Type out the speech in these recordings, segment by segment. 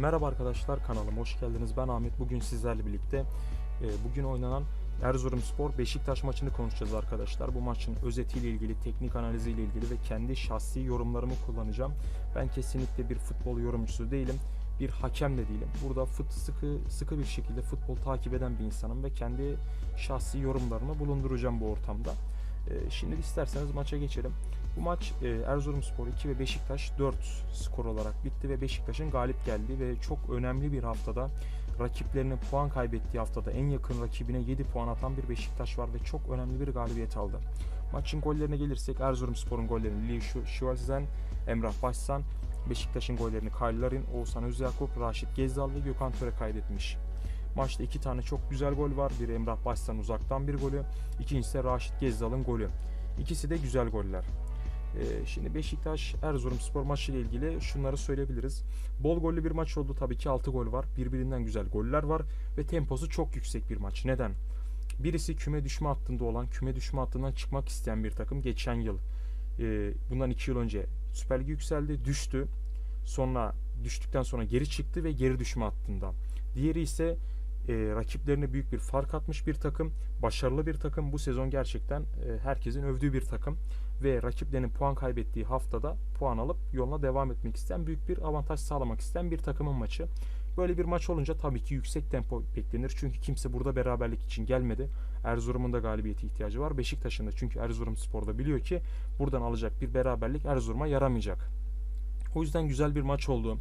Merhaba arkadaşlar kanalıma hoş geldiniz. Ben Ahmet. Bugün sizlerle birlikte e, bugün oynanan Erzurumspor Beşiktaş maçını konuşacağız arkadaşlar. Bu maçın özetiyle ilgili, teknik analiziyle ilgili ve kendi şahsi yorumlarımı kullanacağım. Ben kesinlikle bir futbol yorumcusu değilim. Bir hakem de değilim. Burada fut sıkı sıkı bir şekilde futbol takip eden bir insanım ve kendi şahsi yorumlarımı bulunduracağım bu ortamda. E, Şimdi isterseniz maça geçelim. Bu maç e, Erzurumspor 2 ve Beşiktaş 4 skor olarak bitti ve Beşiktaş'ın galip geldi ve çok önemli bir haftada rakiplerine puan kaybettiği haftada en yakın rakibine 7 puan atan bir Beşiktaş var ve çok önemli bir galibiyet aldı. Maçın gollerine gelirsek Erzurumspor'un gollerini Lee Schwarzen, Emrah Başsan, Beşiktaş'ın gollerini Kyle Oğuzhan Özyakup, Raşit Gezdal ve Gökhan Töre kaydetmiş. Maçta iki tane çok güzel gol var. Biri Emrah Başsan uzaktan bir golü, ikincisi de Raşit Gezdal'ın golü. İkisi de güzel goller. Ee, şimdi Beşiktaş Erzurumspor maçı ile ilgili şunları söyleyebiliriz. Bol gollü bir maç oldu. Tabii ki 6 gol var. Birbirinden güzel goller var ve temposu çok yüksek bir maç. Neden? Birisi küme düşme hattında olan, küme düşme hattından çıkmak isteyen bir takım. Geçen yıl, e, bundan 2 yıl önce Süper Lig yükseldi, düştü. Sonra düştükten sonra geri çıktı ve geri düşme hattında. Diğeri ise e, rakiplerine büyük bir fark atmış bir takım. Başarılı bir takım. Bu sezon gerçekten e, herkesin övdüğü bir takım ve rakiplerinin puan kaybettiği haftada puan alıp yoluna devam etmek isteyen büyük bir avantaj sağlamak isteyen bir takımın maçı. Böyle bir maç olunca tabii ki yüksek tempo beklenir. Çünkü kimse burada beraberlik için gelmedi. Erzurum'un da galibiyete ihtiyacı var. Beşiktaş'ın da çünkü Erzurum Spor'da biliyor ki buradan alacak bir beraberlik Erzurum'a yaramayacak. O yüzden güzel bir maç oldu.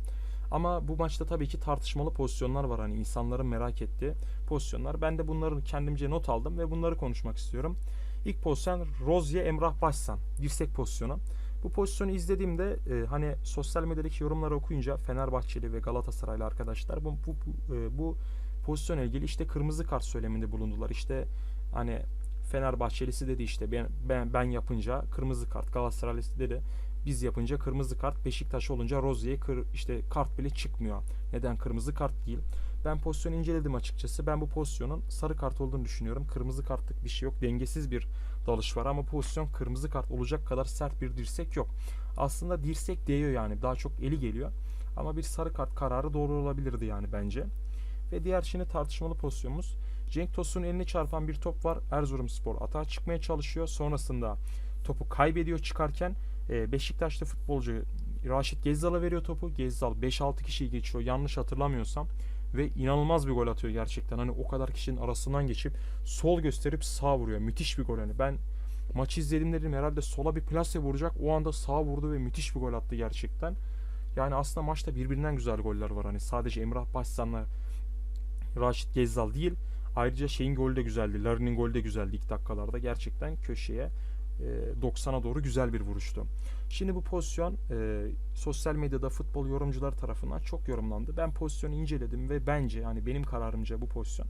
Ama bu maçta tabii ki tartışmalı pozisyonlar var hani insanların merak ettiği pozisyonlar. Ben de bunları kendimce not aldım ve bunları konuşmak istiyorum. İlk pozisyon Rozier Emrah Başsan dirsek pozisyonu. Bu pozisyonu izlediğimde e, hani sosyal medyadaki yorumları okuyunca Fenerbahçeli ve Galatasaraylı arkadaşlar bu bu, bu, e, bu pozisyonla ilgili işte kırmızı kart söyleminde bulundular. İşte hani Fenerbahçelisi dedi işte ben ben, ben yapınca kırmızı kart Galatasaraylısı dedi biz yapınca kırmızı kart Beşiktaş olunca Rozier'e kır, işte kart bile çıkmıyor. Neden kırmızı kart değil? Ben pozisyonu inceledim açıkçası. Ben bu pozisyonun sarı kart olduğunu düşünüyorum. Kırmızı kartlık bir şey yok. Dengesiz bir dalış var ama pozisyon kırmızı kart olacak kadar sert bir dirsek yok. Aslında dirsek değiyor yani. Daha çok eli geliyor. Ama bir sarı kart kararı doğru olabilirdi yani bence. Ve diğer şimdi tartışmalı pozisyonumuz. Cenk Tosun'un eline çarpan bir top var. Erzurumspor atağa çıkmaya çalışıyor. Sonrasında topu kaybediyor çıkarken e, Beşiktaşlı futbolcu Raşit Gezzal'a veriyor topu. Gezzal 5-6 kişiyi geçiyor yanlış hatırlamıyorsam ve inanılmaz bir gol atıyor gerçekten. Hani o kadar kişinin arasından geçip sol gösterip sağ vuruyor. Müthiş bir gol hani. Ben maçı izlediğimde dedim herhalde sola bir plase vuracak. O anda sağ vurdu ve müthiş bir gol attı gerçekten. Yani aslında maçta birbirinden güzel goller var. Hani sadece Emrah Başsan'la Raşit Gezzal değil. Ayrıca şeyin golü de güzeldi. Larin'in golü de güzeldi ilk dakikalarda. Gerçekten köşeye 90'a doğru güzel bir vuruştu. Şimdi bu pozisyon e, sosyal medyada futbol yorumcular tarafından çok yorumlandı. Ben pozisyonu inceledim ve bence yani benim kararımca bu pozisyon.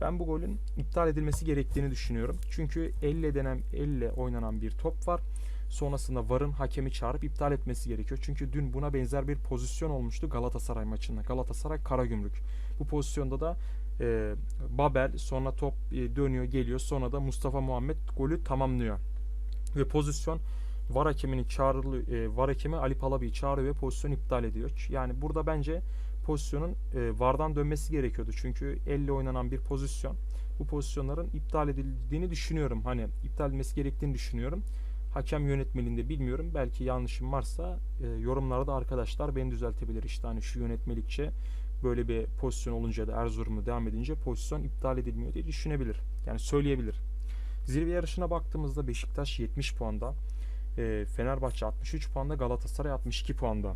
Ben bu golün iptal edilmesi gerektiğini düşünüyorum. Çünkü elle denen elle oynanan bir top var. Sonrasında VAR'ın hakemi çağırıp iptal etmesi gerekiyor. Çünkü dün buna benzer bir pozisyon olmuştu Galatasaray maçında. Galatasaray Karagümrük. Bu pozisyonda da e, Babel sonra top e, dönüyor geliyor. Sonra da Mustafa Muhammed golü tamamlıyor. Ve pozisyon VAR hakemini çağrılı e, VAR hakemi Ali Palabi'yi çağırıyor ve pozisyon iptal ediyor. Yani burada bence pozisyonun e, VAR'dan dönmesi gerekiyordu. Çünkü elle oynanan bir pozisyon. Bu pozisyonların iptal edildiğini düşünüyorum. Hani iptal edilmesi gerektiğini düşünüyorum. Hakem yönetmeliğinde bilmiyorum. Belki yanlışım varsa e, yorumlarda arkadaşlar beni düzeltebilir. İşte hani şu yönetmelikçe böyle bir pozisyon olunca da Erzurum'da devam edince pozisyon iptal edilmiyor diye düşünebilir. Yani söyleyebilir. Zirve yarışına baktığımızda Beşiktaş 70 puanda, e, Fenerbahçe 63 puanda, Galatasaray 62 puanda.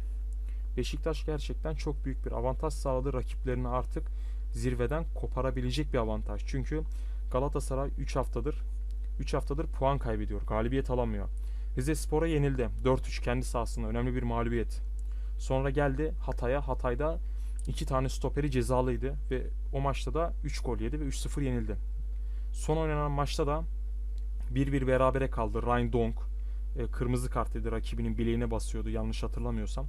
Beşiktaş gerçekten çok büyük bir avantaj sağladı. Rakiplerini artık zirveden koparabilecek bir avantaj. Çünkü Galatasaray 3 haftadır 3 haftadır puan kaybediyor. Galibiyet alamıyor. Rize Spor'a yenildi. 4-3 kendi sahasında önemli bir mağlubiyet. Sonra geldi Hatay'a. Hatay'da iki tane stoperi cezalıydı ve o maçta da 3 gol yedi ve 3-0 yenildi. Son oynanan maçta da 1-1 berabere kaldı. Ryan Donk e, kırmızı kart dedi. Rakibinin bileğine basıyordu yanlış hatırlamıyorsam.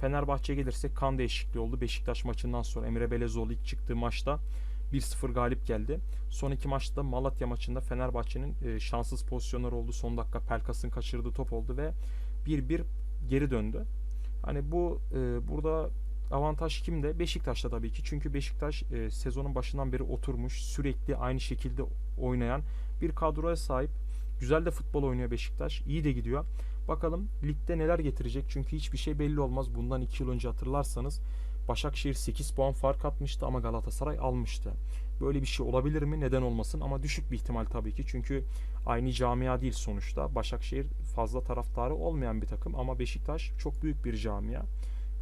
Fenerbahçe'ye gelirsek kan değişikliği oldu. Beşiktaş maçından sonra Emre Belezoğlu ilk çıktığı maçta 1-0 galip geldi. Son iki maçta Malatya maçında Fenerbahçe'nin e, şanssız pozisyonları oldu. Son dakika Pelkas'ın kaçırdığı top oldu ve 1-1 geri döndü. Hani bu e, burada avantaj kimde? Beşiktaş'ta tabii ki. Çünkü Beşiktaş e, sezonun başından beri oturmuş, sürekli aynı şekilde oynayan bir kadroya sahip. Güzel de futbol oynuyor Beşiktaş. İyi de gidiyor. Bakalım ligde neler getirecek? Çünkü hiçbir şey belli olmaz. Bundan 2 yıl önce hatırlarsanız Başakşehir 8 puan fark atmıştı ama Galatasaray almıştı. Böyle bir şey olabilir mi? Neden olmasın? Ama düşük bir ihtimal tabii ki. Çünkü aynı camia değil sonuçta. Başakşehir fazla taraftarı olmayan bir takım ama Beşiktaş çok büyük bir camia.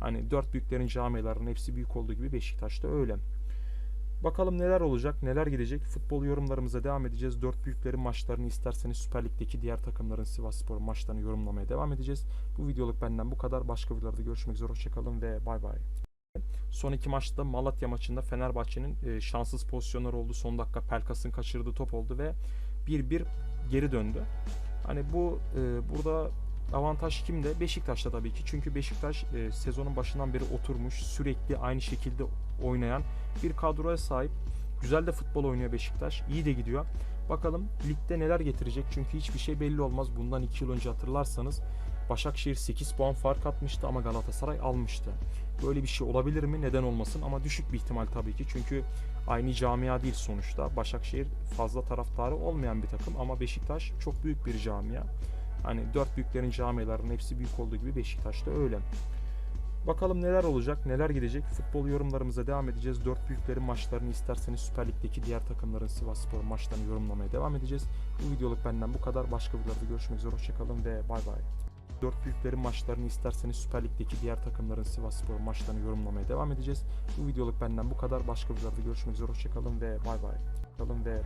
Hani dört büyüklerin camialarının hepsi büyük olduğu gibi Beşiktaş'ta öyle. Bakalım neler olacak, neler gidecek. Futbol yorumlarımıza devam edeceğiz. Dört büyüklerin maçlarını isterseniz Süper Lig'deki diğer takımların Sivasspor maçlarını yorumlamaya devam edeceğiz. Bu videoluk benden bu kadar. Başka videolarda görüşmek üzere. Hoşçakalın ve bay bay. Son iki maçta Malatya maçında Fenerbahçe'nin e, şanssız pozisyonları oldu. Son dakika Pelkas'ın kaçırdığı top oldu ve 1-1 geri döndü. Hani bu e, burada avantaj kimde? Beşiktaş'ta tabii ki. Çünkü Beşiktaş e, sezonun başından beri oturmuş, sürekli aynı şekilde oynayan bir kadroya sahip. Güzel de futbol oynuyor Beşiktaş. İyi de gidiyor. Bakalım ligde neler getirecek? Çünkü hiçbir şey belli olmaz. Bundan 2 yıl önce hatırlarsanız Başakşehir 8 puan fark atmıştı ama Galatasaray almıştı. Böyle bir şey olabilir mi? Neden olmasın? Ama düşük bir ihtimal tabii ki. Çünkü aynı camia değil sonuçta. Başakşehir fazla taraftarı olmayan bir takım ama Beşiktaş çok büyük bir camia. Hani dört büyüklerin camialarının hepsi büyük olduğu gibi Beşiktaş'ta öyle. Bakalım neler olacak, neler gidecek. Futbol yorumlarımıza devam edeceğiz. Dört büyüklerin maçlarını isterseniz Süper Lig'deki diğer takımların Sivasspor maçlarını yorumlamaya devam edeceğiz. Bu videoluk benden bu kadar. Başka videolarda görüşmek üzere. Hoşçakalın ve bay bay. Dört büyüklerin maçlarını isterseniz Süper Lig'deki diğer takımların Sivasspor maçlarını yorumlamaya devam edeceğiz. Bu videoluk benden bu kadar. Başka videolarda görüşmek üzere. Hoşçakalın ve bay bay. Hoşçakalın ve